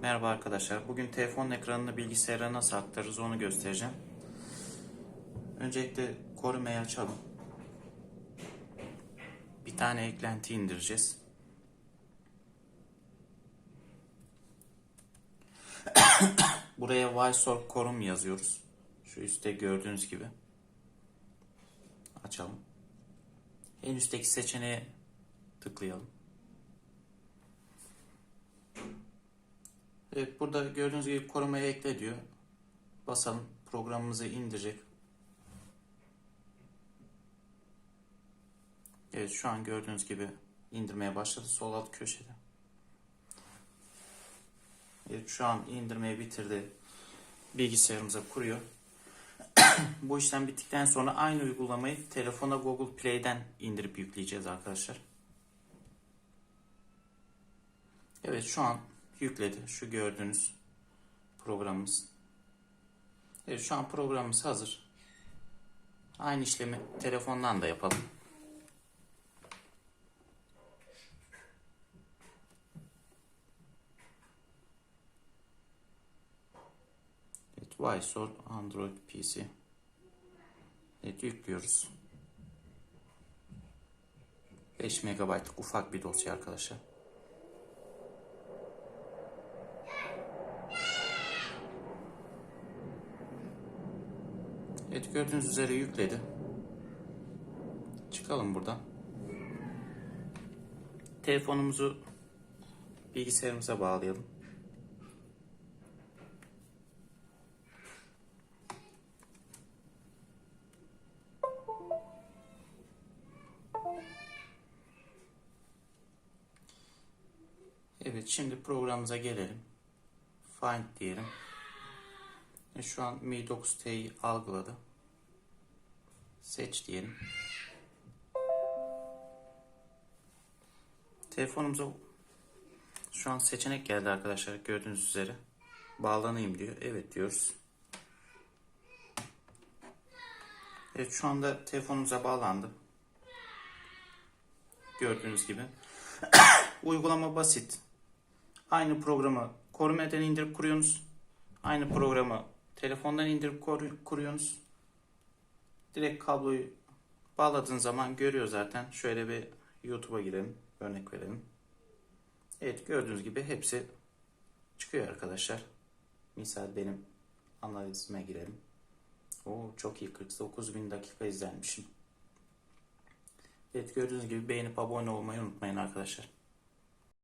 Merhaba arkadaşlar. Bugün telefonun ekranını bilgisayara nasıl aktarırız onu göstereceğim. Öncelikle korumayı açalım. Bir tane eklenti indireceğiz. Buraya Ysor Korum yazıyoruz. Şu üstte gördüğünüz gibi. Açalım. En üstteki seçeneğe tıklayalım. Evet burada gördüğünüz gibi korumaya ekle diyor. Basalım programımızı indirecek. Evet şu an gördüğünüz gibi indirmeye başladı sol alt köşede. Evet şu an indirmeyi bitirdi. Bilgisayarımıza kuruyor. Bu işlem bittikten sonra aynı uygulamayı telefona Google Play'den indirip yükleyeceğiz arkadaşlar. Evet şu an yükledi. Şu gördüğünüz programımız. Evet şu an programımız hazır. Aynı işlemi telefondan da yapalım. Evet, Ysor Android PC. Evet, yüklüyoruz. 5 MB'lık ufak bir dosya arkadaşlar. Evet gördüğünüz üzere yükledi. Çıkalım buradan. Telefonumuzu bilgisayarımıza bağlayalım. Evet şimdi programımıza gelelim. Find diyelim. Şu an Mi 9T'yi algıladı. Seç diyelim. Telefonumuza şu an seçenek geldi arkadaşlar gördüğünüz üzere. Bağlanayım diyor. Evet diyoruz. Evet şu anda telefonumuza bağlandı. Gördüğünüz gibi. Uygulama basit. Aynı programı Korume'den indirip kuruyorsunuz. Aynı programı telefondan indirip kuruyorsunuz. Direkt kabloyu bağladığın zaman görüyor zaten. Şöyle bir YouTube'a girelim. Örnek verelim. Evet gördüğünüz gibi hepsi çıkıyor arkadaşlar. Misal benim analizime girelim. Oo çok iyi 49 bin dakika izlenmişim. Evet gördüğünüz gibi beğenip abone olmayı unutmayın arkadaşlar.